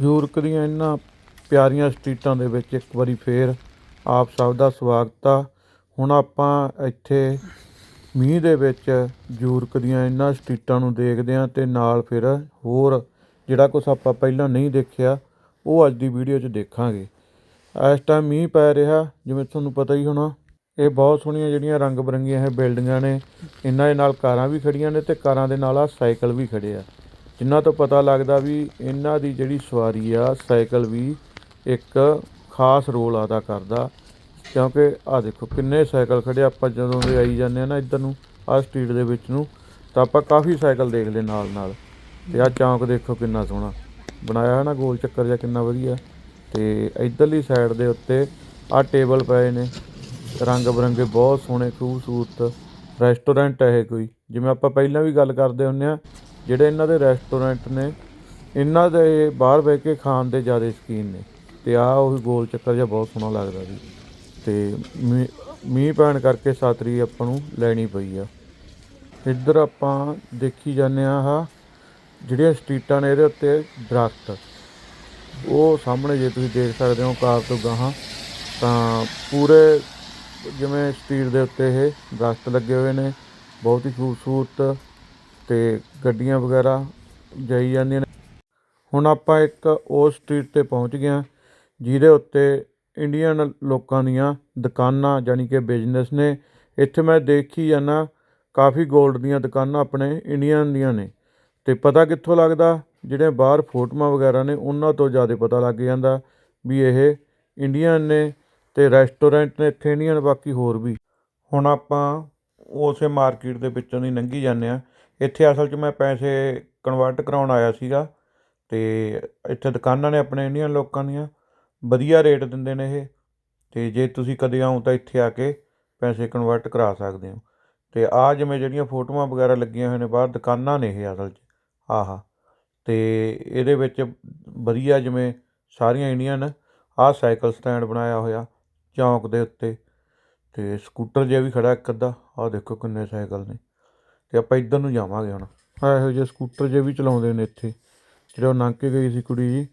ਯੂਰਕ ਦੀਆਂ ਇਹਨਾਂ ਪਿਆਰੀਆਂ ਸਟਰੀਟਾਂ ਦੇ ਵਿੱਚ ਇੱਕ ਵਾਰੀ ਫੇਰ ਆਪ ਸਭ ਦਾ ਸਵਾਗਤ ਆ। ਹੁਣ ਆਪਾਂ ਇੱਥੇ ਮੀਂਹ ਦੇ ਵਿੱਚ ਯੂਰਕ ਦੀਆਂ ਇਹਨਾਂ ਸਟਰੀਟਾਂ ਨੂੰ ਦੇਖਦੇ ਹਾਂ ਤੇ ਨਾਲ ਫਿਰ ਹੋਰ ਜਿਹੜਾ ਕੁਝ ਆਪਾਂ ਪਹਿਲਾਂ ਨਹੀਂ ਦੇਖਿਆ, ਉਹ ਅੱਜ ਦੀ ਵੀਡੀਓ 'ਚ ਦੇਖਾਂਗੇ। ਇਸ ਟਾਈਮ ਮੀਂਹ ਪੈ ਰਿਹਾ, ਜਿਵੇਂ ਤੁਹਾਨੂੰ ਪਤਾ ਹੀ ਹੋਣਾ, ਇਹ ਬਹੁਤ ਸੋਹਣੀਆਂ ਜਿਹੜੀਆਂ ਰੰਗ ਬਰੰਗੀਆਂ ਇਹ ਬਿਲਡਿੰਗਾਂ ਨੇ, ਇਹਨਾਂ ਦੇ ਨਾਲ ਕਾਰਾਂ ਵੀ ਖੜੀਆਂ ਨੇ ਤੇ ਕਾਰਾਂ ਦੇ ਨਾਲ ਆ ਸਾਈਕਲ ਵੀ ਖੜੇ ਆ। ਜਿਨ੍ਹਾਂ ਤੋਂ ਪਤਾ ਲੱਗਦਾ ਵੀ ਇਹਨਾਂ ਦੀ ਜਿਹੜੀ ਸਵਾਰੀ ਆ, ਸਾਈਕਲ ਵੀ ਇੱਕ ਖਾਸ ਰੋਲ ਅਦਾ ਕਰਦਾ। ਕਿਉਂਕਿ ਆ ਦੇਖੋ, ਕਿੰਨੇ ਸਾਈਕਲ ਖੜੇ ਆਪਾਂ ਜਦੋਂ ਦੇ ਆਈ ਜਾਂਦੇ ਆ ਨਾ ਇੱਧਰ ਨੂੰ ਆ ਸਟਰੀਟ ਦੇ ਵਿੱਚ ਨੂੰ, ਤਾਂ ਆਪਾਂ ਕਾਫੀ ਸਾਈਕਲ ਦੇਖ ਲਏ ਨਾਲ ਨਾਲ। ਤੇ ਆ ਚੌਂਕ ਦੇਖੋ ਕਿੰਨਾ ਸੋਹਣਾ। ਬਣਾਇਆ ਹੈ ਨਾ ਗੋਲ ਚੱਕਰ ਜਿਹਾ ਕਿੰਨਾ ਵਧੀਆ। ਤੇ ਇਧਰਲੀ ਸਾਈਡ ਦੇ ਉੱਤੇ ਆ ਟੇਬਲ ਪਏ ਨੇ। ਰੰਗ ਬਰੰਗੇ ਬਹੁਤ ਸੋਹਣੇ, ਖੂਬਸੂਰਤ ਰੈਸਟੋਰੈਂਟ ਹੈ ਇਹ ਕੋਈ। ਜਿਵੇਂ ਆਪਾਂ ਪਹਿਲਾਂ ਵੀ ਗੱਲ ਕਰਦੇ ਹੁੰਨੇ ਆ ਜਿਹੜੇ ਇਹਨਾਂ ਦੇ ਰੈਸਟੋਰੈਂਟ ਨੇ, ਇਹਨਾਂ ਦੇ ਬਾਹਰ ਬਹਿ ਕੇ ਖਾਣ ਦੇ ਜ਼ਿਆਦਾ ਸ਼ੌਕੀਨ ਨੇ। ਤੇ ਆ ਉਹ ਗੋਲ ਚੱਕਰ ਜਿਹਾ ਬਹੁਤ ਸੋਹਣਾ ਲੱਗਦਾ ਜੀ ਤੇ ਮੀਂਹ- ਮੀਂਹ ਪੈਣ ਕਰਕੇ ਸਾਤਰੀ ਆਪਾਂ ਨੂੰ ਲੈਣੀ ਪਈ ਆ। ਇੱਧਰ ਆਪਾਂ ਦੇਖੀ ਜਾਂਦੇ ਆ ਆਹ ਜਿਹੜੀਆਂ ਸਟਰੀਟਾਂ ਨੇ ਇਹਦੇ ਉੱਤੇ ਦਰਖਤ। ਉਹ ਸਾਹਮਣੇ ਜੇ ਤੁਸੀਂ ਦੇਖ ਸਕਦੇ ਹੋ ਕਾਰ ਤੋਂ ਗਾਹਾਂ, ਤਾਂ ਪੂਰੇ ਜਿਵੇਂ ਸਟਰੀਟ ਦੇ ਉੱਤੇ ਇਹ ਦਰਖਤ ਲੱਗੇ ਹੋਏ ਨੇ। ਬਹੁਤ ਹੀ ਖੂਬਸੂਰਤ ਤੇ ਗੱਡੀਆਂ ਵਗੈਰਾ ਜਾਈ ਜਾਂਦੀਆਂ ਨੇ। ਹੁਣ ਆਪਾਂ ਇੱਕ ਉਸ ਸਟਰੀਟ ਤੇ ਪਹੁੰਚ ਗਏ ਹਾਂ, ਜਿਹਦੇ ਉੱਤੇ ਇੰਡੀਅਨ ਲੋਕਾਂ ਦੀਆਂ ਦੁਕਾਨਾਂ ਜਾਣੀ ਕਿ ਬਿਜ਼ਨਸ ਨੇ। ਇੱਥੇ ਮੈਂ ਦੇਖੀ ਜਾਂਦਾ, ਕਾਫੀ 골ਡ ਦੀਆਂ ਦੁਕਾਨਾਂ ਆਪਣੇ ਇੰਡੀਅਨ ਦੀਆਂ ਨੇ। ਤੇ ਪਤਾ ਕਿੱਥੋਂ ਲੱਗਦਾ? ਜਿਹੜੇ ਬਾਹਰ ਫੋਟੋਆਂ ਵਗੈਰਾ ਨੇ, ਉਹਨਾਂ ਤੋਂ ਜ਼ਿਆਦਾ ਪਤਾ ਲੱਗ ਜਾਂਦਾ ਵੀ ਇਹ ਇੰਡੀਅਨ ਨੇ ਤੇ ਰੈਸਟੋਰੈਂਟ ਨੇ, ਇੱਥੇ ਇੰਡੀਅਨ ਬਾਕੀ ਹੋਰ ਵੀ। ਹੁਣ ਆਪਾਂ ਉਸੇ ਮਾਰਕੀਟ ਦੇ ਵਿੱਚੋਂ ਦੀ ਲੰਘੀ ਜਾਂਦੇ ਆ ਇੱਥੇ ਅਸਲ 'ਚ ਮੈਂ ਪੈਸੇ ਕਨਵਰਟ ਕਰਵਾਉਣ ਆਇਆ ਸੀਗਾ ਅਤੇ ਇੱਥੇ ਦੁਕਾਨਾਂ ਨੇ ਆਪਣੇ ਇੰਡੀਅਨ ਲੋਕਾਂ ਦੀਆਂ, ਵਧੀਆ ਰੇਟ ਦਿੰਦੇ ਨੇ ਇਹ ਅਤੇ ਜੇ ਤੁਸੀਂ ਕਦੇ ਆਓ ਤਾਂ ਇੱਥੇ ਆ ਕੇ ਪੈਸੇ ਕਨਵਰਟ ਕਰਾ ਸਕਦੇ ਹੋ। ਅਤੇ ਆਹ ਜਿਵੇਂ ਜਿਹੜੀਆਂ ਫੋਟੋਆਂ ਵਗੈਰਾ ਲੱਗੀਆਂ ਹੋਈਆਂ ਨੇ ਬਾਹਰ, ਦੁਕਾਨਾਂ ਨੇ ਇਹ ਅਸਲ 'ਚ, ਆਹਾ। ਅਤੇ ਇਹਦੇ ਵਿੱਚ ਵਧੀਆ ਜਿਵੇਂ ਸਾਰੀਆਂ ਇੰਡੀਅਨ ਆਹ ਸਾਈਕਲ ਸਟੈਂਡ ਬਣਾਇਆ ਹੋਇਆ, ਚੌਂਕ ਦੇ ਉੱਤੇ ਅਤੇ ਸਕੂਟਰ ਜਿਹਾ ਵੀ ਖੜਾ ਇੱਕ ਅੱਧਾ, ਆਹ ਦੇਖੋ ਕਿੰਨੇ ਸਾਈਕਲ ਨੇ। ਅਤੇ ਆਪਾਂ ਇੱਧਰ ਨੂੰ ਜਾਵਾਂਗੇ ਹੁਣ। ਆਹ ਇਹੋ ਜਿਹੇ ਸਕੂਟਰ ਜਿਹੇ ਵੀ ਚਲਾਉਂਦੇ ਨੇ ਇੱਥੇ। ਜਿਹੜਾ ਉਹ ਲੰਘ ਕੇ ਗਈ ਸੀ ਕੁੜੀ ਜੀ।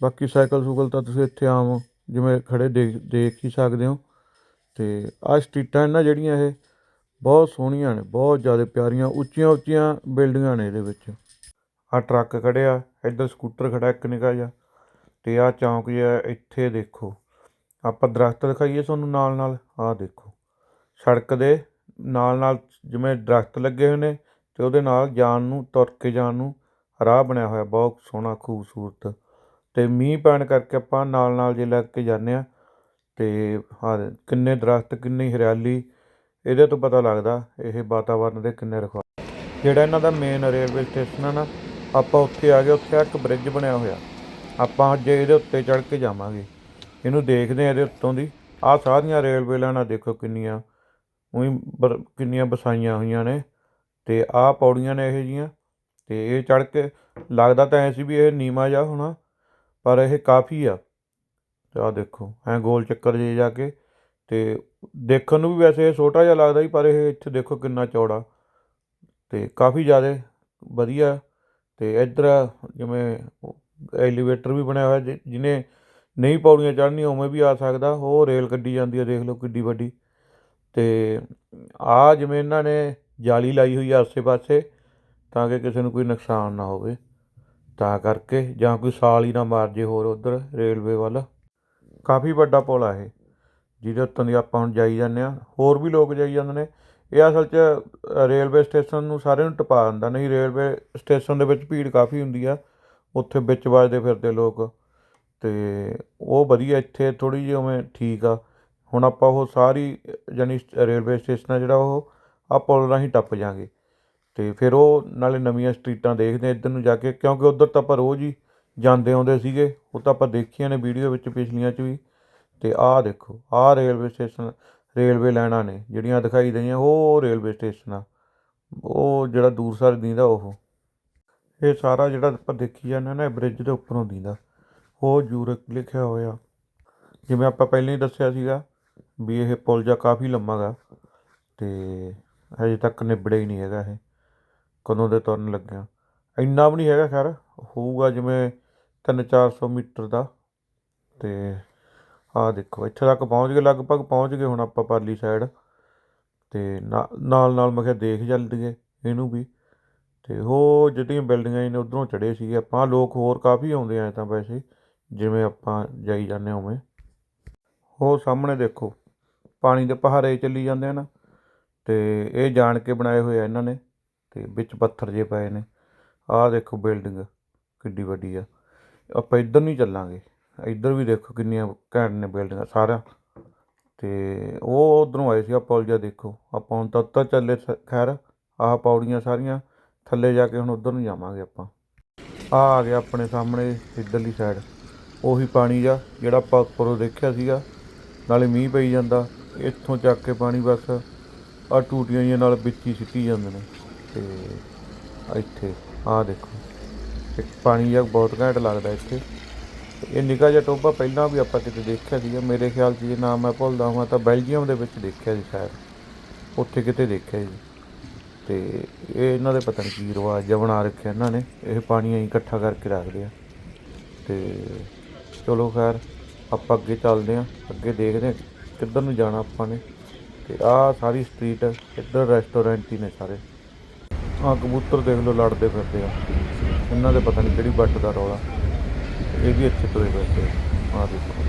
ਬਾਕੀ ਸਾਈਕਲ ਸੂਕਲ ਤਾਂ ਤੁਸੀਂ ਇੱਥੇ ਆਮ ਜਿਵੇਂ ਖੜ੍ਹੇ ਦੇਖ ਦੇਖ ਹੀ ਸਕਦੇ ਹੋ। ਅਤੇ ਆਹ ਸਟਰੀਟਾਂ ਨਾ ਜਿਹੜੀਆਂ ਇਹ ਬਹੁਤ ਸੋਹਣੀਆਂ ਨੇ, ਬਹੁਤ ਜ਼ਿਆਦਾ ਪਿਆਰੀਆਂ, ਉੱਚੀਆਂ ਉੱਚੀਆਂ ਬਿਲਡਿੰਗਾਂ ਨੇ ਇਹਦੇ ਵਿੱਚ। ਆਹ ਟਰੱਕ ਖੜਿਆ, ਇੱਧਰ ਸਕੂਟਰ ਖੜਾ ਇੱਕ ਨਿੱਕਾ ਜਿਹਾ। ਤੇ ਆਹ ਚੌਂਕ ਜਿਹਾ ਇੱਥੇ ਦੇਖੋ। ਆਪਾਂ ਦਰਖਤ ਦਿਖਾਈਏ ਤੁਹਾਨੂੰ ਨਾਲ ਨਾਲ ਆਹ ਦੇਖੋ, ਸੜਕ ਦੇ ਨਾਲ ਨਾਲ ਜਿਵੇਂ ਦਰਖਤ ਲੱਗੇ ਹੋਏ ਨੇ ਤੇ ਉਹਦੇ ਨਾਲ ਜਾਣ ਨੂੰ, ਤੁਰ ਕੇ ਜਾਣ ਨੂੰ ਰਾਹ ਬਣਿਆ ਹੋਇਆ, ਬਹੁਤ ਸੋਹਣਾ, ਖੂਬਸੂਰਤ। ਤੇ ਮੀਂਹ ਪੈਣ ਕਰਕੇ ਆਪਾਂ ਨਾਲ ਨਾਲ ਜੇ ਲੱਗ ਕੇ ਜਾਂਦੇ ਆ ਤੇ ਹਾਂ ਕਿੰਨੇ ਦਰਖਤ, ਕਿੰਨੀ ਹਰਿਆਲੀ, ਇਹਦੇ ਤੋਂ ਪਤਾ ਲੱਗਦਾ ਇਹ ਵਾਤਾਵਰਨ ਦੇ ਕਿੰਨੇ ਰਖਵਾ ਜਿਹੜਾ ਇਹਨਾਂ ਦਾ ਮੇਨ ਰੇਲਵੇ ਸਟੇਸ਼ਨ ਆ ਨਾ, ਆਪਾਂ ਉੱਥੇ ਆ ਗਏ, ਉੱਥੇ ਇੱਕ ਬ੍ਰਿਜ ਬਣਿਆ ਹੋਇਆ। ਆਪਾਂ ਅੱਜ ਇਹਦੇ ਉੱਤੇ ਚੜ੍ਹ ਕੇ ਜਾਵਾਂਗੇ। ਇਹਨੂੰ ਦੇਖਦੇ ਆ ਇਹਦੇ ਉੱਤੋਂ ਦੀ। ਆਹ ਸਾਰੀਆਂ ਰੇਲਵੇ ਲਾਈਨਾਂ ਦੇਖੋ ਕਿੰਨੀਆਂ ਉਹੀ ਬਰ- ਕਿੰਨੀਆਂ ਵਸਾਈਆਂ ਹੋਈਆਂ ਨੇ ਅਤੇ ਆਹ ਪੌੜੀਆਂ ਨੇ ਇਹੋ ਜਿਹੀਆਂ ਅਤੇ ਇਹ ਚੜ੍ਹ ਕੇ ਲੱਗਦਾ ਤਾਂ ਐਂ ਸੀ ਵੀ ਇਹ ਨੀਵਾਂ ਜਿਹਾ ਹੋਣਾ, ਪਰ ਇਹ ਕਾਫੀ ਆ। ਆਹ ਦੇਖੋ, ਐਂ ਗੋਲ ਚੱਕਰ ਜੇ ਜਾ ਕੇ ਅਤੇ ਦੇਖਣ ਨੂੰ ਵੀ ਵੈਸੇ ਇਹ ਛੋਟਾ ਜਿਹਾ ਲੱਗਦਾ ਹੀ ਪਰ ਇਹ ਇੱਥੇ ਦੇਖੋ ਕਿੰਨਾ ਚੌੜਾ। ਅਤੇ ਕਾਫੀ ਜ਼ਿਆਦਾ ਵਧੀਆ ਅਤੇ ਇੱਧਰ ਜਿਵੇਂ ਐਲੀਵੇਟਰ ਵੀ ਬਣਿਆ ਹੋਇਆ, ਜਿ- ਜਿਹਨੇ ਨਹੀਂ ਪੌੜੀਆਂ ਚੜ੍ਹਨੀਆਂ, ਉਵੇਂ ਵੀ ਆ ਸਕਦਾ, ਉਹ ਰੇਲ ਗੱਡੀ ਜਾਂਦੀ ਹੈ ਦੇਖ ਲਓ ਕਿੱਡੀ ਵੱਡੀ। ਤੇ ਆ ਜਿਵੇਂ ਇਹਨਾਂ ਨੇ ਜਾਲੀ ਲਾਈ ਹੋਈ ਆ ਆਸੇ-ਪਾਸੇ, ਤਾਂ ਕਿ ਕਿਸੇ ਨੂੰ ਕੋਈ ਨੁਕਸਾਨ ਨਾ ਹੋਵੇ। ਤਾਂ ਕਰਕੇ ਜਾਂ ਕੋਈ ਸਾਲ ਹੀ ਨਾ ਮਾਰ ਜੇ ਹੋਰ ਉੱਧਰ ਰੇਲਵੇ ਵੱਲ। ਕਾਫੀ ਵੱਡਾ ਪੁਲ ਆ ਇਹ, ਜਿਹਦੇ ਉੱਤੋਂ ਦੀ ਆਪਾਂ ਹੁਣ ਜਾਈ ਜਾਂਦੇ ਆ। ਹੋਰ ਵੀ ਲੋਕ ਜਾਈ ਜਾਂਦੇ ਨੇ। ਇਹ ਅਸਲ 'ਚ ਰੇਲਵੇ ਸਟੇਸ਼ਨ ਨੂੰ ਸਾਰਿਆਂ ਨੂੰ ਟਪਾ ਦਿੰਦਾ। ਨਹੀਂ, ਰੇਲਵੇ ਸਟੇਸ਼ਨ ਦੇ ਵਿੱਚ ਭੀੜ ਕਾਫੀ ਹੁੰਦੀ ਆ। ਉੱਥੇ ਵਿੱਚ ਵੱਜਦੇ ਫਿਰਦੇ ਲੋਕ। ਤੇ ਉਹ ਵਧੀਆ ਇੱਥੇ ਥੋੜੀ ਜਿਹੀ ਉਵੇਂ ਠੀਕ ਆ। ਹੁਣ ਆਪਾਂ ਉਹ ਸਾਰੀ ਜਾਨੀ ਰੇਲਵੇ ਸਟੇਸ਼ਨ ਆ ਜਿਹੜਾ ਉਹ ਆ ਪੁਲ ਰਾਹੀਂ ਟੱਪ ਜਾਂਗੇ ਅਤੇ ਫਿਰ ਉਹ ਨਾਲੇ ਨਵੀਆਂ ਸਟਰੀਟਾਂ ਦੇਖਦੇ ਇੱਧਰ ਨੂੰ ਜਾ ਕੇ, ਕਿਉਂਕਿ ਉੱਧਰ ਤਾਂ ਆਪਾਂ ਰੋਜ਼ ਹੀ ਜਾਂਦੇ ਆਉਂਦੇ ਸੀਗੇ। ਉਹ ਤਾਂ ਆਪਾਂ ਦੇਖੀਆਂ ਨੇ ਵੀਡੀਓ ਵਿੱਚ ਪਿਛਲੀਆਂ 'ਚ ਵੀ। ਅਤੇ ਆਹ ਦੇਖੋ, ਆਹ ਰੇਲਵੇ ਸਟੇਸ਼ਨ, ਰੇਲਵੇ ਲਾਈਨਾਂ ਨੇ ਜਿਹੜੀਆਂ ਦਿਖਾਈ ਦਈਆਂ, ਉਹ ਰੇਲਵੇ ਸਟੇਸ਼ਨ। ਆ ਉਹ ਜਿਹੜਾ ਦੂਰ ਸਾਰ ਦੀਂਦਾ ਉਹ। ਇਹ ਸਾਰਾ ਜਿਹੜਾ ਆਪਾਂ ਦੇਖੀ ਜਾਂਦੇ ਨਾ ਬ੍ਰਿਜ ਦੇ ਉੱਪਰੋਂ ਦੀਂਦਾ। ਉਹ ਯੂਰਕ ਲਿਖਿਆ ਹੋਇਆ। ਜਿਵੇਂ ਆਪਾਂ ਪਹਿਲਾਂ ਹੀ ਦੱਸਿਆ ਸੀਗਾ ਵੀ ਇਹ ਪੁਲ ਜਾ ਕਾਫੀ ਲੰਮਾ ਗਾ ਅਤੇ ਹਜੇ ਤੱਕ ਨਿਬੜਿਆ ਹੀ ਨਹੀਂ ਹੈਗਾ ਇਹ। ਕਦੋਂ ਦੇ ਤੁਰਨ ਲੱਗਿਆ। ਇੰਨਾ ਵੀ ਨਹੀਂ ਹੈਗਾ ਖੈਰ, ਹੋਊਗਾ ਜਿਵੇਂ 3-400 ਮੀਟਰ ਦਾ। ਅਤੇ ਆਹ ਦੇਖੋ, ਇੱਥੇ ਤੱਕ ਪਹੁੰਚ ਗਏ, ਲਗਭਗ ਪਹੁੰਚ ਗਏ ਹੁਣ ਆਪਾਂ ਪਰਲੀ ਸਾਈਡ ਤੇ ਨਾ- ਨਾਲ ਨਾਲ ਮੈਂ ਕਿਹਾ ਦੇਖ ਚੱਲਦੀਏ ਇਹਨੂੰ ਵੀ। ਤੇ ਉਹ ਜਿਹੜੀਆਂ ਬਿਲਡਿੰਗਾਂ ਨੇ ਉਧਰੋਂ ਚੜੇ ਸੀਗੇ ਆਪਾਂ, ਲੋਕ ਹੋਰ ਕਾਫੀ ਆਉਂਦੇ ਆ ਤਾਂ ਵੈਸੇ, ਜਿਵੇਂ ਆਪਾਂ ਜਾਈ ਜਾਂਦੇ ਹਾਂ ਉਵੇਂ। ਉਹ ਸਾਹਮਣੇ ਦੇਖੋ। ਪਾਣੀ ਦੇ ਪਹਾਰੇ ਚੱਲੀ ਜਾਂਦੇ ਹਨ ਅਤੇ ਇਹ ਜਾਣ ਕੇ ਬਣਾਏ ਹੋਏ ਆ ਇਹਨਾਂ ਨੇ ਅਤੇ ਵਿੱਚ ਪੱਥਰ ਜਿਹੇ ਪਏ ਨੇ। ਆਹ ਦੇਖੋ ਬਿਲਡਿੰਗ ਕਿੱਡੀ ਵੱਡੀ ਆ। ਆਪਾਂ ਇੱਧਰ ਨਹੀਂ ਚੱਲਾਂਗੇ। ਇੱਧਰ ਵੀ ਦੇਖੋ ਕਿੰਨੀਆਂ ਘੈਂਟ ਨੇ ਬਿਲਡਿੰਗਾਂ ਸਾਰਾ। ਅਤੇ ਉਹ ਉਧਰੋਂ ਆਏ ਸੀ ਆ ਪੁਲ ਜਿਹਾ ਦੇਖੋ। ਆਪਾਂ ਹੁਣ ਤਾਂ ਉੱਤਰ ਚੱਲੇ ਖੈਰ, ਆਹ ਪੌੜੀਆਂ ਸਾਰੀਆਂ ਥੱਲੇ ਜਾ ਕੇ ਹੁਣ ਉਧਰ ਨੂੰ ਜਾਵਾਂਗੇ ਆਪਾਂ। ਆ ਆ ਗਿਆ ਆਪਣੇ ਸਾਹਮਣੇ ਇੱਧਰਲੀ ਸਾਈਡ ਉਹੀ ਪਾਣੀ ਜਾ ਜਿਹੜਾ ਆਪਾਂ ਉੱਪਰੋਂ ਦੇਖਿਆ ਸੀਗਾ। ਨਾਲੇ ਮੀਂਹ ਪਈ ਜਾਂਦਾ। ਇੱਥੋਂ ਚੱਕ ਕੇ ਪਾਣੀ ਬਸ ਆ ਟੂਟੀਆਂ ਜਿਹੀਆਂ ਨਾਲ ਵਿੱਚ ਹੀ ਸਿੱਟੀ ਜਾਂਦੇ ਨੇ। ਤੇ ਇੱਥੇ, ਆਹ ਦੇਖੋ। ਇੱਕ ਪਾਣੀ ਜਿਹਾ ਬਹੁਤ ਘੈਂਟ ਲੱਗਦਾ ਇੱਥੇ। ਇਹ ਨਿੱਕਾ ਜਿਹਾ ਟੋਬਾ ਪਹਿਲਾਂ ਵੀ ਆਪਾਂ ਕਿਤੇ ਦੇਖਿਆ ਸੀਗਾ। ਮੇਰੇ ਖਿਆਲ 'ਚ ਜੇ ਨਾਮ ਮੈਂ ਭੁੱਲਦਾ ਹਾਂ ਤਾਂ ਬੈਲਜੀਅਮ ਦੇ ਵਿੱਚ ਦੇਖਿਆ ਸੀ ਸ਼ਾਇਦ। ਉੱਥੇ ਕਿਤੇ ਦੇਖਿਆ ਜੀ ਤੇ ਇਹ ਇਹਨਾਂ ਦੇ ਪਤਾ ਨਹੀਂ ਕੀ ਰਿਵਾਜ ਜਿਹਾ ਬਣਾ ਰੱਖਿਆ ਇਹਨਾਂ ਨੇ। ਇਹ ਪਾਣੀ ਐਂ ਇਕੱਠਾ ਕਰਕੇ ਰੱਖਦੇ ਆ। ਤੇ ਚਲੋ ਖੈਰ, ਆਪਾਂ ਅੱਗੇ ਚੱਲਦੇ ਆ। ਅੱਗੇ ਦੇਖਦੇ ਆ। ਕਿੱਧਰ ਨੂੰ ਜਾਣਾ ਆਪਾਂ ਨੇ? ਤੇ ਆਹ ਸਾਰੀ ਸਟਰੀਟ ਹੈ, ਇੱਧਰ ਰੈਸਟੋਰੈਂਟ ਹੀ ਨੇ ਸਾਰੇ। ਆਹ ਕਬੂਤਰ ਦੇਖ ਲਓ ਲੜਦੇ ਫਿਰਦੇ ਆ। ਇਹਨਾਂ ਦੇ ਪਤਾ ਨਹੀਂ ਕਿਹੜੀ ਬੱਟ ਦਾ ਰੌਲਾ। ਇਹ ਵੀ ਇੱਥੇ ਤੁਰੇ ਫਿਰਦੇ ਆ। ਦੇਖੋ।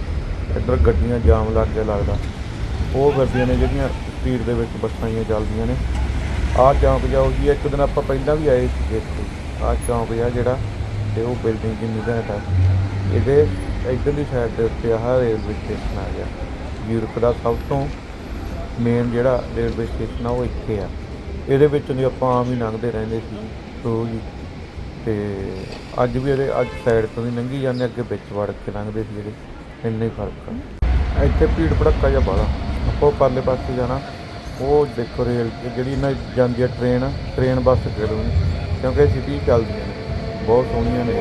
ਇੱਧਰ ਗੱਡੀਆਂ ਜਾਮ ਲੱਗ ਗਿਆ ਲੱਗਦਾ। ਉਹ ਫਿਰਦੀਆਂ ਨੇ ਜਿਹੜੀਆਂ ਸਪੀਡ ਦੇ ਵਿੱਚ ਬੱਸਾਂ ਹੀ ਚੱਲਦੀਆਂ ਨੇ। ਆਹ ਚੌਂਕ ਜਾ ਉਹੀ ਇੱਕ ਦਿਨ ਆਪਾਂ ਪਹਿਲਾਂ ਵੀ ਆਏ ਸੀਗੇ ਇੱਥੇ। ਆਹ ਚੌਂਕ ਜਾ ਜਿਹੜਾ ਤੇ ਉਹ ਬਿਲਡਿੰਗ ਕਿੰਨੀ ਘੈਂਟ ਆ ਇਹਦੇ ਇੱਧਰ ਦੀ ਸਾਈਡ ਦੇ ਉੱਤੇ ਆਹ ਰੇਲਵੇ ਸਟੇਸ਼ਨ ਆ ਗਿਆ। ਯੂਰਪ ਦਾ ਸਭ ਤੋਂ ਮੇਨ ਜਿਹੜਾ ਰੇਲਵੇ ਸਟੇਸ਼ਨ ਆ, ਉਹ ਇੱਥੇ ਆ। ਇਹਦੇ ਵਿੱਚ ਦੀ ਆਪਾਂ ਆਮ ਹੀ ਲੰਘਦੇ ਰਹਿੰਦੇ ਸੀ, ਰੋਜ਼ ਹੀ। ਤੇ ਅੱਜ ਵੀ ਇਹਦੇ, ਅੱਜ ਸਾਈਡ ਤੋਂ ਵੀ ਲੰਘੀ ਜਾਂਦੇ ਅੱਗੇ ਵਿੱਚ ਵੜ ਕੇ ਲੰਘਦੇ ਸੀ ਜਿਹੜੇ, ਇੰਨੇ ਫ਼ਰਕ ਆ। ਇੱਥੇ ਭੀੜ ਭੜੱਕਾ ਜਿਹਾ ਬਾਲਾ ਆਪਾਂ ਉਹ ਪਰਲੇ ਪਾਸੇ ਜਾਣਾ, ਉਹ ਦੇਖੋ ਰੇਲ ਜਿਹੜੀ ਨਾ ਜਾਂਦੀ ਆ ਟ੍ਰੇਨ ਟ੍ਰੇਨ ਬੱਸ ਕਰੋ ਕਿਉਂਕਿ ਸਿਟੀ ਚੱਲਦੀਆਂ ਨੇ, ਬਹੁਤ ਸੋਹਣੀਆਂ ਨੇ।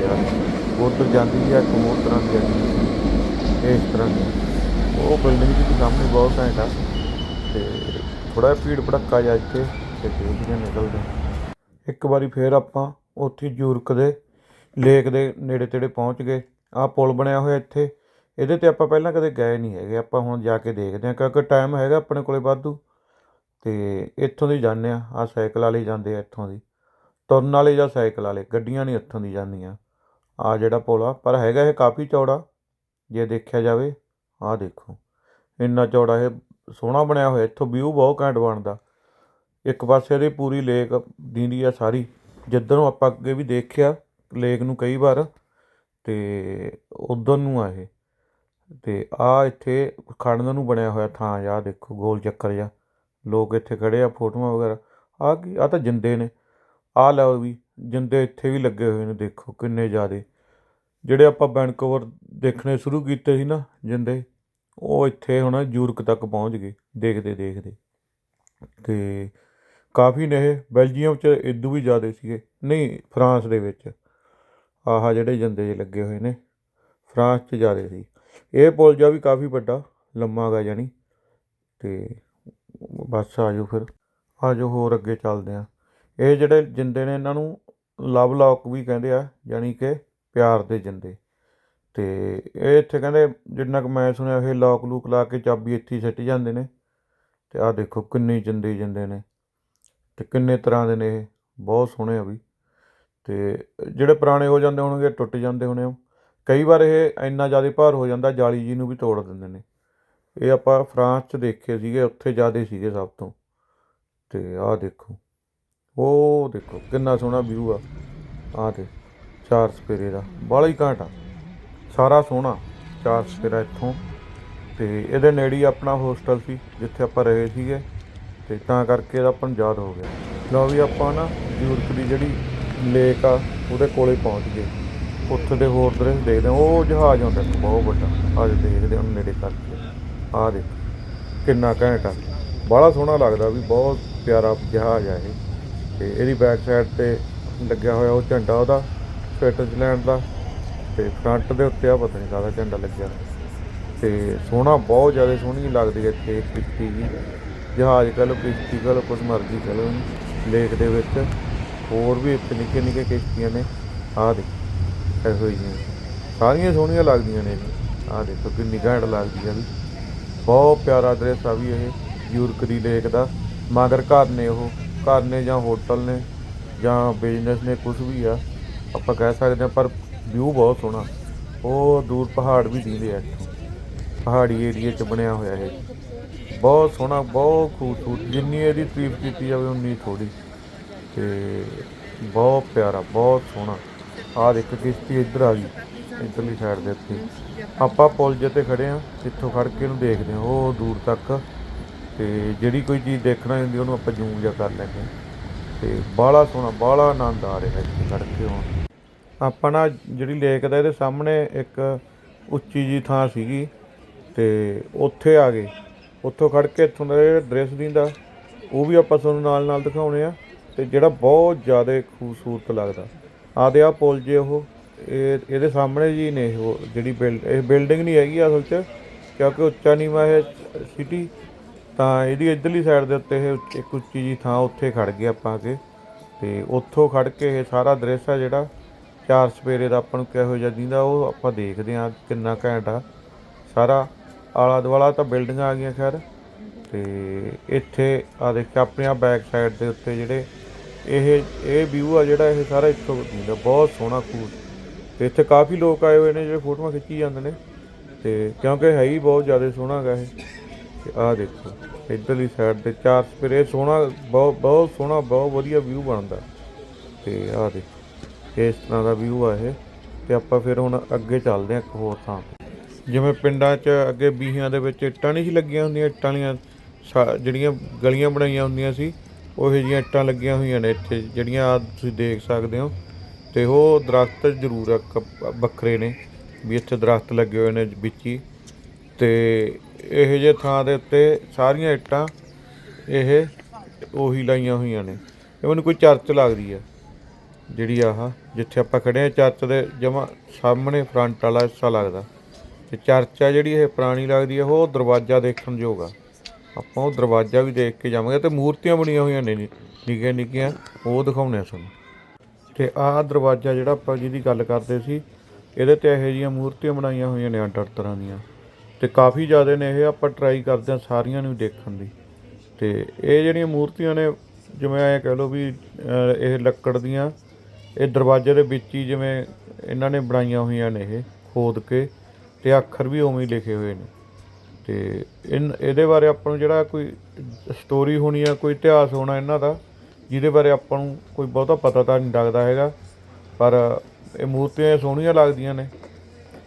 ਯਾਰ ਉੱਧਰ ਜਾਂਦੀ ਆ, ਇੱਕ ਹੋਰ ਤਰ੍ਹਾਂ ਦੀ ਇਸ ਤਰ੍ਹਾਂ ਦੀ। ਉਹ ਬਿਲਡਿੰਗ ਦੀ ਸਾਹਮਣੇ ਬਹੁਤ ਘੈਂਟ ਆ। ਤੇ ਥੋੜਾ ਭੀੜ ਭੜੱਕਾ ਜਿਹਾ ਇੱਥੇ, ਤੇ ਦੇਖਦੇ ਨਿਕਲਦੇ। ਇੱਕ ਵਾਰੀ ਫੇਰ ਆਪਾਂ ਉੱਥੇ ਯੂਰਕ ਦੇ, ਲੇਕ ਦੇ ਨੇੜੇ ਤੇੜੇ ਪਹੁੰਚ ਗਏ। ਆਹ ਪੁਲ ਬਣਿਆ ਹੋਇਆ ਇੱਥੇ। ਇਹਦੇ ਤੇ ਆਪਾਂ ਪਹਿਲਾਂ ਕਦੇ ਗਏ ਨਹੀਂ ਹੈਗੇ। ਆਪਾਂ ਹੁਣ ਜਾ ਕੇ ਦੇਖਦੇ ਹਾਂ, ਕਿਉਂਕਿ ਟਾਈਮ ਹੈਗਾ ਆਪਣੇ ਕੋਲੇ ਵਾਧੂ। ਤੇ ਇੱਥੋਂ ਦੀ ਜਾਂਦੇ ਆ ਆ ਸਾਈਕਲ ਵਾਲੇ ਜਾਂਦੇ ਆ ਇੱਥੋਂ ਦੀ। ਤੁਰਨ ਵਾਲੇ ਜਾਂ ਸਾਈਕਲ ਵਾਲੇ, ਗੱਡੀਆਂ ਨਹੀਂ ਇੱਥੋਂ ਦੀ ਜਾਂਦੀਆਂ। ਆ ਜਿਹੜਾ ਪੁਲ ਆ, ਪਰ ਹੈਗਾ ਇਹ ਕਾਫੀ ਚੌੜਾ, ਜੇ ਦੇਖਿਆ ਜਾਵੇ। ਆਹ ਦੇਖੋ, ਇੰਨਾ ਚੌੜਾ ਇਹ ਸੋਹਣਾ ਬਣਿਆ ਹੋਇਆ, ਇੱਥੋਂ ਵਿਊ ਬਹੁਤ ਘੈਂਟ ਬਣਦਾ। ਇੱਕ ਪਾਸੇ ਦੀ ਪੂਰੀ ਲੇਕ ਦਿੰਦੀ ਆ ਸਾਰੀ, ਜਿੱਧਰ ਨੂੰ ਆਪਾਂ ਅੱਗੇ ਵੀ ਦੇਖਿਆ ਲੇਕ ਨੂੰ ਕਈ ਵਾਰ, ਤੇ ਉਧਰ ਨੂੰ ਆ ਇਹ। ਤੇ ਆ ਇੱਥੇ ਖੜਨ ਨੂੰ ਬਣਿਆ ਹੋਇਆ ਥਾਂ ਆ ਦੇਖੋ ਗੋਲ ਚੱਕਰ ਜਾਂ ਲੋਕ ਇੱਥੇ ਖੜੇ ਆ, ਫੋਟੋਆਂ ਵਗੈਰਾ। ਆ ਕੀ ਆ ਤਾਂ ਜਿੰਦੇ ਨੇ। ਆ ਲਓ ਵੀ, ਜਿੰਦੇ ਇੱਥੇ ਵੀ ਲੱਗੇ ਹੋਏ ਨੇ, ਦੇਖੋ ਕਿੰਨੇ ਜ਼ਿਆਦੇ। ਜਿਹੜੇ ਆਪਾਂ ਵੈਨਕੂਵਰ ਦੇਖਣੇ ਸ਼ੁਰੂ ਕੀਤੇ ਸੀ ਨਾ ਜਿੰਦੇ, ਉਹ ਇੱਥੇ ਹੁਣ ਯੂਰਕ ਤੱਕ ਪਹੁੰਚ ਗਏ, ਦੇਖਦੇ ਦੇਖਦੇ। ਤੇ ਕਾਫੀ ਨੇ ਇਹ, ਬੈਲਜੀਅਮ ਚ ਇਦੋਂ ਵੀ ਜ਼ਿਆਦੇ ਸੀਗੇ। ਨਹੀਂ, ਫਰਾਂਸ ਦੇ ਵਿੱਚ। ਆਹ ਜਿਹੜੇ ਜੰਦੇ ਜੇ ਲੱਗੇ ਹੋਏ ਨੇ, ਫਰਾਂਸ ਚ ਜ਼ਿਆਦੇ ਸੀ। ਇਹ ਪੁਲ ਜਿਹਾ ਵੀ ਕਾਫੀ ਵੱਡਾ, ਲੰਮਾ ਗਾ ਜਾਣੀ। ਤੇ ਬਸ ਆ ਜਾਓ ਫਿਰ। ਆ ਜਾਓ ਹੋਰ ਅੱਗੇ ਚੱਲਦੇ ਆ। ਇਹ ਜਿਹੜੇ ਜਿੰਦੇ ਨੇ, ਇਹਨਾਂ ਨੂੰ ਲਵ ਲੌਕ ਵੀ ਕਹਿੰਦੇ ਆ ਯਾਨੀ ਕਿ ਪਿਆਰ ਦੇ ਜਿੰਦੇ। ਅਤੇ ਇਹ ਇੱਥੇ ਕਹਿੰਦੇ ਜਿੰਨਾ ਕੁ ਮੈਂ ਸੁਣਿਆ ਇਹ ਲੌਕ ਲੂਕ ਲਾ ਕੇ ਚਾਬੀ ਇੱਥੇ ਹੀ ਸਿੱਟ ਜਾਂਦੇ ਨੇ। ਅਤੇ ਆਹ ਦੇਖੋ ਕਿੰਨੀ ਜਿੰਦੇ ਜਿੰਦੇ ਨੇ। ਅਤੇ ਕਿੰਨੇ ਤਰ੍ਹਾਂ ਦੇ ਨੇ ਇਹ। ਬਹੁਤ ਸੋਹਣੇ ਆ ਵੀ ਅਤੇ ਜਿਹੜੇ ਪੁਰਾਣੇ ਹੋ ਜਾਂਦੇ ਹੋਣਗੇ ਟੁੱਟ ਜਾਂਦੇ ਹੋਣੇ ਉਹ ਕਈ ਵਾਰ ਇਹ ਇੰਨਾ ਜ਼ਿਆਦਾ ਭਾਰ ਹੋ ਜਾਂਦਾ, ਜਾਲੀ ਜੀ ਨੂੰ ਵੀ ਤੋੜ ਦਿੰਦੇ ਨੇ। ਇਹ ਆਪਾਂ ਫਰਾਂਸ 'ਚ ਦੇਖੇ ਸੀਗੇ, ਉੱਥੇ ਜ਼ਿਆਦਾ ਸੀਗੇ ਸਭ ਤੋਂ। ਤੇ ਆਹ ਦੇਖੋ। ਉਹ ਦੇਖੋ, ਕਿੰਨਾ ਸੋਹਣਾ ਵਿਊ ਆ। ਆਹ ਤੇ ਚਾਰ ਸਪੇਰੇ ਦਾ, ਬਾਹਲਾ ਹੀ ਘਾਟ ਆ। ਸਾਰਾ ਸੋਹਣਾ, ਚਾਰ ਸਪੇਰਾ ਇੱਥੋਂ। ਤੇ ਇਹਦੇ ਨੇੜੇ ਹੀ ਆਪਣਾ ਹੋਸਟਲ ਸੀ, ਜਿੱਥੇ ਆਪਾਂ ਰਹੇ ਸੀਗੇ। ਤੇ ਤਾਂ ਕਰਕੇ ਇਹਦਾ ਆਪਾਂ ਨੂੰ ਯਾਦ ਹੋ ਗਿਆ। ਲਓ ਵੀ ਆਪਾਂ ਨਾ ਯੂਰਪ ਦੀ ਜਿਹੜੀ ਲੇਕ ਆ, ਉਹਦੇ ਕੋਲੇ ਪਹੁੰਚ ਗਏ। ਉੱਥੇ ਦੇ ਹੋਰ ਦ੍ਰਿਸ਼ ਦੇਖਦੇ ਉਹ ਜਹਾਜ਼ ਆਉਂਦਾ ਇੱਕ ਬਹੁਤ ਵੱਡਾ। ਅੱਜ ਦੇਖਦੇ ਹਾਂ ਨੇੜੇ ਕਰਕੇ। ਆ ਦੇਖ, ਕਿੰਨਾ ਘੈਂਟ ਆ। ਬੜਾ ਸੋਹਣਾ ਲੱਗਦਾ ਵੀ, ਬਹੁਤ ਪਿਆਰਾ ਜਹਾਜ਼ ਆ ਇਹ। ਤੇ ਇਹਦੀ ਬੈਕ ਸਾਈਡ ਤੇ ਲੱਗਿਆ ਹੋਇਆ ਉਹ ਝੰਡਾ ਉਹਦਾ। ਸਵਿਟਜ਼ਰਲੈਂਡ ਦਾ ਤੇ ਫਰੰਟ ਦੇ ਉੱਤੇ ਆ, ਪਤਾ ਨਹੀਂ ਕਾਹਦਾ ਝੰਡਾ ਲੱਗਿਆ। ਤੇ ਸੋਹਣਾ, ਬਹੁਤ ਜ਼ਿਆਦਾ ਸੋਹਣੀ ਲੱਗਦੀ ਹੈ ਇੱਥੇ ਕਿਸ਼ਤੀ ਜੀ। ਜਹਾਜ਼ ਕਹ ਲਓ ਕਿਸ਼ਤੀ ਕਹ ਲਓ ਕੁਛ ਮਰਜ਼ੀ ਕਹ ਲਓ ਲੇਕ ਦੇ ਵਿੱਚ। ਹੋਰ ਵੀ ਇੱਥੇ ਨਿੱਕੇ ਨਿੱਕੇ ਕਿਸ਼ਤੀਆਂ ਨੇ। ਆ ਦੇ ਇਹੋ ਜਿਹੀਆਂ। ਸਾਰੀਆਂ ਸੋਹਣੀਆਂ ਲੱਗਦੀਆਂ ਨੇ ਆ ਦੇਖੋ, ਕਿੰਨੀ ਘੈਂਟ ਲੱਗਦੀ ਆ ਵੀ। ਬਹੁਤ ਪਿਆਰਾ ਦ੍ਰਿਸ਼ ਆ ਵੀ ਇਹ ਯੂਰਕ ਦੀ ਲੇਕ ਦਾ। ਮਗਰ ਘਰ ਨੇ ਉਹ, ਘਰ ਨੇ ਜਾਂ ਹੋਟਲ ਨੇ ਜਾਂ ਬਿਜ਼ਨਸ ਨੇ ਕੁਝ ਵੀ ਆ। ਆਪਾਂ ਕਹਿ ਸਕਦੇ ਹਾਂ, ਪਰ ਵਿਊ ਬਹੁਤ ਸੋਹਣਾ। ਉਹ ਦੂਰ ਪਹਾੜ ਵੀ ਦਿਖਦੇ ਆ ਇੱਥੋਂ। ਪਹਾੜੀ ਏਰੀਏ 'ਚ ਬਣਿਆ ਹੋਇਆ ਇਹ। ਬਹੁਤ ਸੋਹਣਾ, ਬਹੁਤ ਖੂਬਸੂਰਤ। ਜਿੰਨੀ ਇਹਦੀ ਤਾਰੀਫ ਕੀਤੀ ਜਾਵੇ, ਉਨੀ ਥੋੜੀ ਤੇ ਬਹੁਤ ਪਿਆਰਾ, ਬਹੁਤ ਸੋਹਣਾ। ਆਹ ਦੇਖ, ਕਿਸ਼ਤੀ ਇੱਧਰ ਆ ਗਈ, ਇੱਧਰਲੀ ਸਾਈਡ ਦੇ ਉੱਤੇ। ਆਪਾਂ ਪੁਲ ਜੇ ਤੇ ਖੜੇ ਆ ਇੱਥੋਂ ਖੜ ਕੇ ਇਹਨੂੰ ਦੇਖਦੇ ਆ ਉਹ ਦੂਰ ਤੱਕ। ਤੇ ਜਿਹੜੀ ਕੋਈ ਚੀਜ਼ ਦੇਖਣਾ ਹੁੰਦੀ, ਉਹਨੂੰ ਆਪਾਂ ਜ਼ੂਮ ਜਿਹਾ ਕਰ ਲੈਂਦੇ ਹਾਂ। ਤੇ ਬਾਹਲਾ ਸੋਹਣਾ, ਬਾਹਲਾ ਆਨੰਦ ਆ ਰਿਹਾ ਇੱਥੇ ਖੜ ਕੇ ਹੁਣ। ਆਪਾਂ ਨਾ ਜਿਹੜੀ ਲੇਕ ਦਾ ਇਹਦੇ ਸਾਹਮਣੇ ਇੱਕ ਉੱਚੀ ਜੀ ਥਾਂ ਸੀਗੀ ਤੇ ਉੱਥੇ ਆ ਗਏ। ਉੱਥੋਂ ਖੜ ਕੇ ਇੱਥੋਂ ਦਾ ਜਿਹੜਾ ਦ੍ਰਿਸ਼ ਦਿੰਦਾ, ਉਹ ਵੀ ਆਪਾਂ ਤੁਹਾਨੂੰ ਨਾਲ ਨਾਲ ਦਿਖਾਉਣੇ ਆ ਤੇ ਜਿਹੜਾ ਬਹੁਤ ਜ਼ਿਆਦਾ ਖੂਬਸੂਰਤ ਲੱਗਦਾ। ਆਦੇ ਆ ਪੁਲ ਜੇ ਉਹ, ਇਹ ਇਹਦੇ ਸਾਹਮਣੇ ਜੀ ਨੇ ਉਹ ਜਿਹੜੀ ਬਿਲਡ ਇਹ ਬਿਲਡਿੰਗ ਨਹੀਂ ਹੈਗੀ ਅਸਲ 'ਚ, ਕਿਉਂਕਿ ਉੱਚਾ ਨੀਵਾਂ ਹੈ ਸਿਟੀ ਤਾਂ ਇਹਦੀ ਇਧਰਲੀ ਸਾਈਡ ਦੇ ਉੱਤੇ ਇਹ ਇੱਕ ਉੱਚੀ ਜੀ ਥਾਂ ਉੱਥੇ ਖੜ ਗਏ ਆਪਾਂ ਆ ਕੇ ਤੇ ਉੱਥੋਂ ਖੜ ਕੇ ਇਹ ਸਾਰਾ ਦ੍ਰਿਸ਼ ਆ ਜਿਹੜਾ ਚਾਰ ਸਪੇਰੇ ਦਾ ਆਪਾਂ ਨੂੰ ਕਿਹੋ ਜਿਹਾ ਦਿੰਦਾ, ਉਹ ਆਪਾਂ ਦੇਖਦੇ ਆ ਕਿੰਨਾ ਘੈਂਟ ਆ। ਸਾਰਾ ਆਲਾ ਦੁਆਲਾ ਤਾਂ ਬਿਲਡਿੰਗਾਂ ਆ ਗਈਆਂ, ਖੈਰ। ਤੇ ਇੱਥੇ ਆ ਦੇਖ ਆਪਣੇ ਆ ਬੈਕ ਸਾਈਡ ਦੇ ਉੱਤੇ ਜਿਹੜੇ ਇਹ ਇਹ ਵਿਊ ਆ ਜਿਹੜਾ ਇਹ ਸਾਰਾ ਇੱਥੋਂ ਦਿੰਦਾ, ਬਹੁਤ ਸੋਹਣਾ ਖੂਬ ਤੇ ਇੱਥੇ ਕਾਫੀ ਲੋਕ ਆਏ ਹੋਏ ਨੇ ਜਿਹੜੇ ਫੋਟੋਆਂ ਖਿੱਚੀ ਜਾਂਦੇ ਨੇ। ਤੇ ਕਿਉਂਕਿ ਹੈ ਹੀ ਬਹੁਤ ਜ਼ਿਆਦਾ ਸੋਹਣਾ ਹੈਗਾ ਇਹ। ਤੇ ਆਹ ਦੇਖੋ, ਇੱਧਰਲੀ ਸਾਈਡ ਤੇ ਚਾਰ ਸਪੇਰੇ ਸੋਹਣਾ, ਬਹੁਤ ਬਹੁਤ ਸੋਹਣਾ, ਬਹੁਤ ਵਧੀਆ ਵਿਊ ਬਣਦਾ। ਤੇ ਆਹ ਦੇਖੋ। ਇਸ ਤਰ੍ਹਾਂ ਦਾ ਵਿਊ ਆ ਇਹ। ਤੇ ਆਪਾਂ ਫਿਰ ਹੁਣ ਅੱਗੇ ਚੱਲਦੇ ਹਾਂ ਇੱਕ ਹੋਰ ਥਾਂ ਜਿਵੇਂ ਪਿੰਡਾਂ 'ਚ ਅੱਗੇ ਬੀਹੀਆਂ ਦੇ ਵਿੱਚ ਇੱਟਾਂ ਨਹੀਂ ਸੀ ਲੱਗੀਆਂ ਹੁੰਦੀਆਂ, ਇੱਟਾਂ ਵਾਲੀਆਂ ਸਾ- ਜਿਹੜੀਆਂ ਗਲੀਆਂ ਬਣਾਈਆਂ ਹੁੰਦੀਆਂ ਸੀ, ਉਹ ਜਿਹੀਆਂ ਇੱਟਾਂ ਲੱਗੀਆਂ ਹੋਈਆਂ ਨੇ ਇੱਥੇ, ਜਿਹੜੀਆਂ ਆਹ ਤੁਸੀਂ ਦੇਖ ਸਕਦੇ ਹੋ। ਤੇ ਉਹ ਦਰਖਤ ਜ਼ਰੂਰ ਵੱਖਰੇ ਨੇ, ਵੀ ਇੱਥੇ ਦਰਖਤ ਲੱਗੇ ਹੋਏ ਨੇ ਵਿੱਚ ਹੀ। ਤੇ ਇਹੋ ਜਿਹੇ ਥਾਂ ਦੇ ਉੱਤੇ ਸਾਰੀਆਂ ਇੱਟਾਂ ਇਹ ਉਹੀ ਲਾਈਆਂ ਹੋਈਆਂ ਨੇ। ਇਹ ਮੈਨੂੰ ਕੋਈ ਚਰਚ ਲੱਗਦੀ ਆ, ਜਿਹੜੀ ਆਹ ਜਿੱਥੇ ਆਪਾਂ ਖੜੇ ਆ, ਚਰਚ ਦੇ ਜਮਾ ਸਾਹਮਣੇ ਫਰੰਟ ਵਾਲਾ ਹਿੱਸਾ ਲੱਗਦਾ। ਤੇ ਚਰਚ ਆ ਜਿਹੜੀ ਇਹ ਪੁਰਾਣੀ ਲੱਗਦੀ ਆ, ਉਹ ਦਰਵਾਜ਼ਾ ਦੇਖਣ ਯੋਗ ਆ। ਆਪਾਂ ਉਹ ਦਰਵਾਜ਼ਾ ਵੀ ਦੇਖ ਕੇ ਜਾਵਾਂਗੇ, ਤੇ ਮੂਰਤੀਆਂ ਬਣੀਆਂ ਹੋਈਆਂ ਨੇ ਨੀ- ਨਿੱਕੀਆਂ ਨਿੱਕੀਆਂ, ਉਹ ਦਿਖਾਉਣੇ ਆ ਤੁਹਾਨੂੰ। ਤੇ ਆਹ ਦਰਵਾਜ਼ਾ ਜਿਹੜਾ ਆਪਾਂ ਜਿਹਦੀ ਗੱਲ ਕਰਦੇ ਸੀ, ਇਹਦੇ ਤੇ ਇਹੋ ਜਿਹੀਆਂ ਮੂਰਤੀਆਂ ਬਣਾਈਆਂ ਹੋਈਆਂ ਨੇ ਅੱਡ ਅੱਡ ਤਰ੍ਹਾਂ ਦੀਆਂ। ਤੇ ਕਾਫੀ ਜ਼ਿਆਦਾ ਨੇ ਇਹ, ਆਪਾਂ ਟਰਾਈ ਕਰਦੇ ਹਾਂ ਸਾਰੀਆਂ ਨੂੰ ਦੇਖਣ ਦੀ। ਤੇ ਇਹ ਜਿਹੜੀਆਂ ਮੂਰਤੀਆਂ ਨੇ, ਜਿਵੇਂ ਐ ਕਹਿ ਲਓ ਵੀ ਇਹ ਲੱਕੜ ਦੀਆਂ ਇਹ ਦਰਵਾਜ਼ੇ ਦੇ ਵਿੱਚ ਹੀ ਜਿਵੇਂ ਇਹਨਾਂ ਨੇ ਬਣਾਈਆਂ ਹੋਈਆਂ ਨੇ ਇਹ, ਖੋਦ ਕੇ ਤੇ ਅੱਖਰ ਵੀ ਉਵੇਂ ਹੀ ਲਿਖੇ ਹੋਏ ਨੇ। ਤੇ ਇਹਦੇ ਬਾਰੇ ਆਪਾਂ ਨੂੰ ਜਿਹੜਾ ਕੋਈ ਸਟੋਰੀ ਹੋਣੀ ਆ, ਕੋਈ ਇਤਿਹਾਸ ਹੋਣਾ ਇਹਨਾਂ ਦਾ, ਜਿਹਦੇ ਬਾਰੇ ਆਪਾਂ ਨੂੰ ਕੋਈ ਬਹੁਤਾ ਪਤਾ ਤਾਂ ਨਹੀਂ ਲੱਗਦਾ ਹੈਗਾ, ਪਰ ਇਹ ਮੂਰਤੀਆਂ ਸੋਹਣੀਆਂ ਲੱਗਦੀਆਂ ਨੇ।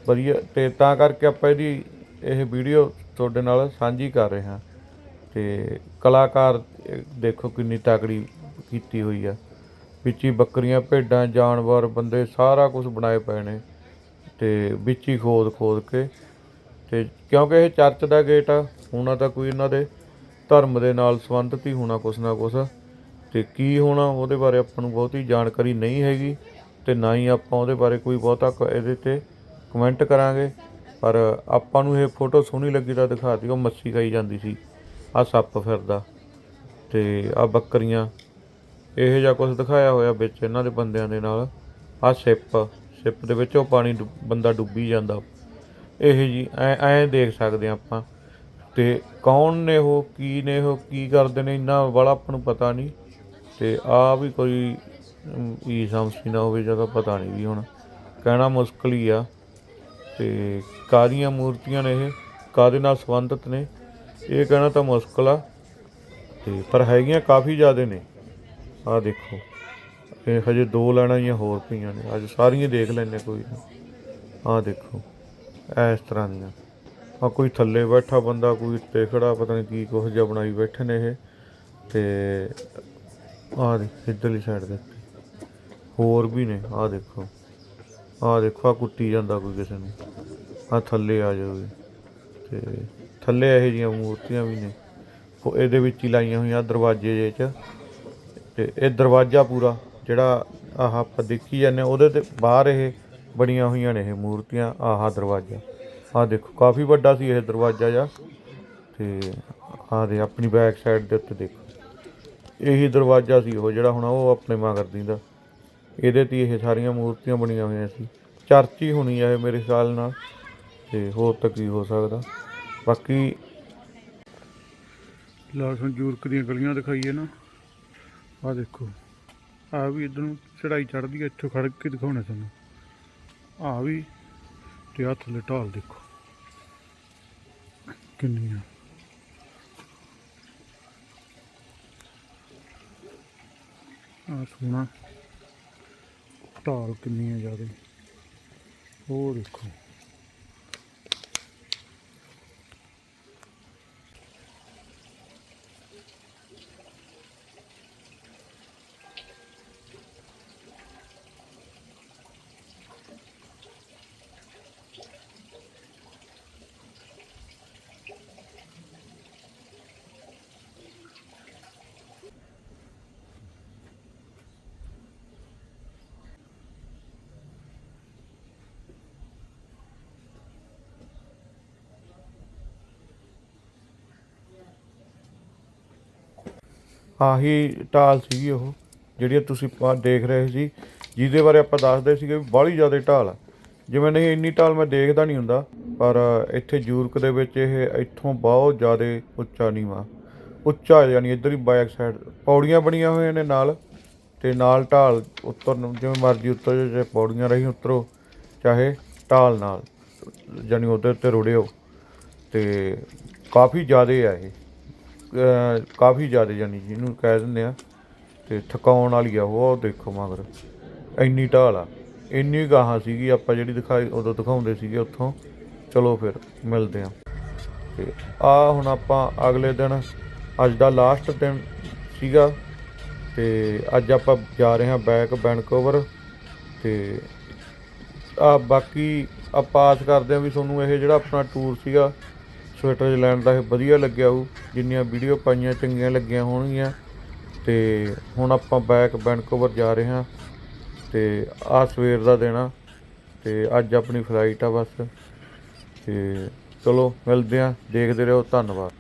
ਵਧੀਆ, ਤੇ ਤਾਂ ਕਰਕੇ ਆਪਾਂ ਇਹਦੀ, ਇਹ ਵੀਡੀਓ ਤੁਹਾਡੇ ਨਾਲ ਸਾਂਝੀ ਕਰ ਰਹੇ ਹਾਂ। ਤੇ ਕਲਾਕਾਰ ਦੇਖੋ ਕਿੰਨੀ ਤਕੜੀ ਕੀਤੀ ਹੋਈ ਆ। ਵਿੱਚ ਹੀ ਬੱਕਰੀਆਂ, ਭੇਡਾਂ, ਜਾਨਵਰ, ਬੰਦੇ ਸਾਰਾ ਕੁਝ ਬਣਾਏ ਪਏ ਨੇ ਅਤੇ ਵਿੱਚ ਹੀ ਖੋਦ ਖੋਦ ਕੇ ਅਤੇ ਕਿਉਂਕਿ ਇਹ ਚਰਚ ਦਾ ਗੇਟ ਆ, ਹੋਣਾ ਤਾਂ ਕੋਈ ਇਹਨਾਂ ਦੇ ਧਰਮ ਦੇ ਨਾਲ ਸੰਬੰਧਿਤ ਹੀ ਹੋਣਾ ਕੁਛ ਨਾ ਕੁਛ। ਤੇ ਕੀ ਹੋਣਾ ਉਹਦੇ ਬਾਰੇ ਆਪਾਂ ਨੂੰ ਬਹੁਤੀ ਜਾਣਕਾਰੀ ਨਹੀਂ ਹੈਗੀ ਤੇ ਨਾ ਹੀ ਆਪਾਂ ਉਹਦੇ ਬਾਰੇ ਕੋਈ ਬਹੁਤਾ ਕ- ਇਹਦੇ ਤੇ ਕਮੈਂਟ ਕਰਾਂਗੇ। ਪਰ ਆਪਾਂ ਨੂੰ ਇਹ ਫੋਟੋ ਸੋਹਣੀ ਲੱਗੀ ਤਾਂ ਦਿਖਾ ਦਿਓ ਮੱਛੀ ਖਾਈ ਜਾਂਦੀ ਸੀ ਆ ਸੱਪ ਫਿਰਦਾ ਤੇ ਆ ਬੱਕਰੀਆਂ ਇਹੋ ਜਿਹਾ ਕੁਝ ਦਿਖਾਇਆ ਹੋਇਆ ਵਿੱਚ ਇਹਨਾਂ ਦੇ ਬੰਦਿਆਂ ਦੇ ਨਾਲ। ਆ ਸਿਪ ਸਿਪ ਦੇ ਵਿੱਚ ਉਹ ਪਾਣੀ ਡੁੱਬ- ਬੰਦਾ ਡੁੱਬੀ ਜਾਂਦਾ। ਇਹ ਜੀ, ਐ ਐ ਦੇਖ ਸਕਦੇ ਹਾਂ ਆਪਾਂ। ਤੇ ਕੌਣ ਨੇ ਉਹ, ਕੀ ਨੇ ਉਹ, ਕੀ ਕਰਦੇ ਨੇ, ਇੰਨਾ ਵਾਲਾ ਆਪਾਂ ਨੂੰ ਪਤਾ ਨਹੀਂ। ਤੇ ਆ ਵੀ ਕੋਈ ਈ ਈਸਾ ਮਸੀਹ ਨਾ ਹੋਵੇ ਜਦੋਂ ਪਤਾ ਨਹੀਂ ਵੀ ਹੁਣ। ਕਹਿਣਾ ਮੁਸ਼ਕਲ ਹੀ ਆ। ਤੇ ਕਾਦੀਆਂ ਮੂਰਤੀਆਂ ਨੇ ਇਹ ਕਾਦੇ ਨਾਲ ਸੰਬੰਧਿਤ ਨੇ? ਇਹ ਕਹਿਣਾ ਤਾਂ ਮੁਸ਼ਕਲ ਆ। ਤੇ ਪਰ ਹੈਗੀਆਂ ਕਾਫੀ ਜ਼ਿਆਦੇ ਨੇ। ਆਹ ਦੇਖੋ। ਇਹ ਹਜੇ ਦੋ ਲੈਣਾ ਜਾਂ ਹੋਰ ਪਈਆਂ ਨੇ। ਅੱਜ ਸਾਰੀਆਂ ਦੇਖ ਲੈਣੇ ਕੋਈ ਨਾ। ਆਹ ਦੇਖੋ, ਇਸ ਤਰ੍ਹਾਂ ਦੀਆਂ। ਆ ਕੋਈ ਥੱਲੇ ਬੈਠਾ ਬੰਦਾ, ਕੋਈ ਉੱਤੇ ਖੜਾ, ਪਤਾ ਨਹੀਂ ਕੀ ਕੁਝ ਜਿਹਾ ਬਣਾਈ ਬੈਠੇ ਨੇ ਇਹ। ਤੇ ਆਹ ਦੇ ਇੱਧਰਲੀ ਸਾਈਡ ਦੇ ਉੱਤੇ। ਹੋਰ ਵੀ ਨੇ ਆਹ ਦੇਖੋ। ਆਹ ਦੇਖੋ, ਆ ਕੁੱਟੀ ਜਾਂਦਾ ਕੋਈ ਕਿਸੇ ਨੂੰ। ਆ ਥੱਲੇ ਆ ਜਾਵੇ ਤੇ ਥੱਲੇ ਇਹੋ ਜਿਹੀਆਂ ਮੂਰਤੀਆਂ ਵੀ ਨੇ। ਉਹ ਇਹਦੇ ਵਿੱਚ ਹੀ ਲਾਈਆਂ ਹੋਈਆਂ ਦਰਵਾਜ਼ੇ ਜੇ ਚ। ਤੇ ਇਹ ਦਰਵਾਜ਼ਾ ਪੂਰਾ ਜਿਹੜਾ ਆਹ ਆਪਾਂ ਦੇਖੀ ਜਾਂਦੇ ਹਾਂ, ਉਹਦੇ ਤੇ ਬਾਹਰ ਇਹ ਬਣੀਆਂ ਹੋਈਆਂ ਨੇ ਇਹ ਮੂਰਤੀਆਂ ਆਹ ਦਰਵਾਜ਼ਾ। ਆਹ ਦੇਖੋ ਕਾਫੀ ਵੱਡਾ ਸੀ ਇਹ ਦਰਵਾਜ਼ਾ ਜਾ ਤੇ ਆਹ ਦੇ ਆਪਣੀ ਬੈਕ ਸਾਈਡ ਦੇ ਉੱਤੇ ਦੇਖੋ। ਇਹੀ ਦਰਵਾਜ਼ਾ ਸੀ ਉਹ ਜਿਹੜਾ ਹੁਣ ਉਹ ਆਪਣੇ ਮਗਰ ਦਿੰਦਾ। ਇਹਦੇ ਤੇ ਇਹ ਸਾਰੀਆਂ ਮੂਰਤੀਆਂ ਬਣੀਆਂ ਹੋਈਆਂ ਸੀ। ਚਰਚ ਹੀ ਹੋਣੀ ਆ ਇਹ ਮੇਰੇ ਖਿਆਲ ਨਾਲ ਤੇ ਹੋਰ ਤਾਂ ਕੀ ਹੋ ਸਕਦਾ। ਬਾਕੀ ਲਾਸਨ ਜੂਰਕ ਦੀਆਂ ਗਲੀਆਂ ਦਿਖਾਈਏ ਨਾ। ਆ ਦੇਖੋ। ਆ ਵੀ ਇਧਰ ਨੂੰ ਚੜਾਈ ਚੜਦੀ ਹੈ ਇੱਥੋਂ ਖੜ ਕੇ ਦਿਖਾਉਣਾ ਤੁਹਾਨੂੰ। ਆ ਵੀ ਤੇ ਆ ਥੱਲੇ ਢਾਲ ਦੇਖੋ। ਕਿੰਨੀ ਆ ਆ ਸੋਹਣਾ। ਢਾਲ ਕਿੰਨੀ ਆ ਜ਼ਿਆਦਾ। ਹੋਰ ਦੇਖੋ। ਆਹੀ ਢਾਲ ਸੀਗੀ ਉਹ ਜਿਹੜੀ ਤੁਸੀਂ ਦੇਖ ਰਹੇ ਸੀ। ਜਿਹਦੇ ਬਾਰੇ ਆਪਾਂ ਦੱਸਦੇ ਸੀਗੇ ਵੀ ਬਾਹਲੀ ਜ਼ਿਆਦਾ ਢਾਲ ਆ। ਜਿਵੇਂ ਨਹੀਂ, ਇੰਨੀ ਢਾਲ ਮੈਂ ਦੇਖਦਾ ਨਹੀਂ ਹੁੰਦਾ, ਪਰ ਇੱਥੇ ਜੂਰਕ ਦੇ ਵਿੱਚ ਇਹ ਇੱਥੋਂ ਬਹੁਤ ਜ਼ਿਆਦਾ ਉੱਚਾ ਨੀਵਾ। ਉੱਚਾ ਯਾਨੀ ਇੱਧਰ ਹੀ ਬੈਕ ਸਾਈਡ ਪੌੜੀਆਂ ਬਣੀਆਂ ਹੋਈਆਂ ਨੇ ਨਾਲ, ਤੇ ਨਾਲ ਢਾਲ ਉੱਤਰ ਨੂੰ, ਜਿਵੇਂ ਮਰਜ਼ੀ ਉੱਤਰ ਜੇ ਪੌੜੀਆਂ ਰਹੀ ਉਤਰੋ, ਚਾਹੇ ਢਾਲ ਨਾਲ, ਯਾਨੀ ਉਹਦੇ ਉੱਤੇ ਰੁੜਿਓ। ਤੇ ਕਾਫੀ ਜ਼ਿਆਦਾ ਆ ਇਹ। ਕਾਫੀ ਜ਼ਿਆਦਾ ਯਾਨੀ ਜਿਹਨੂੰ ਕਹਿ ਦਿੰਦੇ ਆ ਤੇ ਥਕਾਉਣ ਵਾਲੀ ਆ ਉਹ ਦੇਖੋ ਮਗਰ। ਇੰਨੀ ਢਾਲ ਆ। ਇੰਨੀ ਗਾਹਾਂ ਸੀਗੀ, ਆਪਾਂ ਜਿਹੜੀ ਦਿਖਾਈ ਉਦੋਂ ਦਿਖਾਉਂਦੇ ਸੀਗੇ ਉੱਥੋਂ। ਚਲੋ ਫਿਰ, ਮਿਲਦੇ ਆ। ਤੇ ਆ ਹੁਣ ਆਪਾਂ ਅਗਲੇ ਦਿਨ, ਅੱਜ ਦਾ ਲਾਸਟ ਦਿਨ ਸੀਗਾ ਤੇ ਅੱਜ ਆਪਾਂ ਜਾ ਰਹੇ ਹਾਂ ਬੈਕ ਵੈਨਕੂਵਰ ਤੇ ਆ ਬਾਕੀ ਆਪਾਂ ਆਸ ਕਰਦੇ ਹਾਂ ਵੀ ਤੁਹਾਨੂੰ ਇਹ ਜਿਹੜਾ ਆਪਣਾ ਟੂਰ ਸੀਗਾ ਸਵੈਟਰ ਲੈਣ ਦਾ ਇਹ ਵਧੀਆ ਲੱਗਿਆ ਹੋਊ, ਜਿੰਨੀਆਂ ਵੀਡੀਓ ਪਾਈਆਂ ਚੰਗੀਆਂ ਲੱਗੀਆਂ ਹੋਣਗੀਆਂ। ਤੇ ਹੁਣ ਆਪਾਂ ਬੈਕ ਵੈਨਕੂਵਰ ਜਾ ਰਹੇ ਹਾਂ ਤੇ ਆ ਸਵੇਰ ਦਾ ਦੇਣਾ ਆ, ਤੇ ਅੱਜ ਆਪਣੀ ਫਲਾਈਟ ਆ ਬਸ। ਤੇ ਚਲੋ, ਮਿਲਦੇ ਆ ਦੇਖਦੇ ਰਹੋ, ਧੰਨਵਾਦ।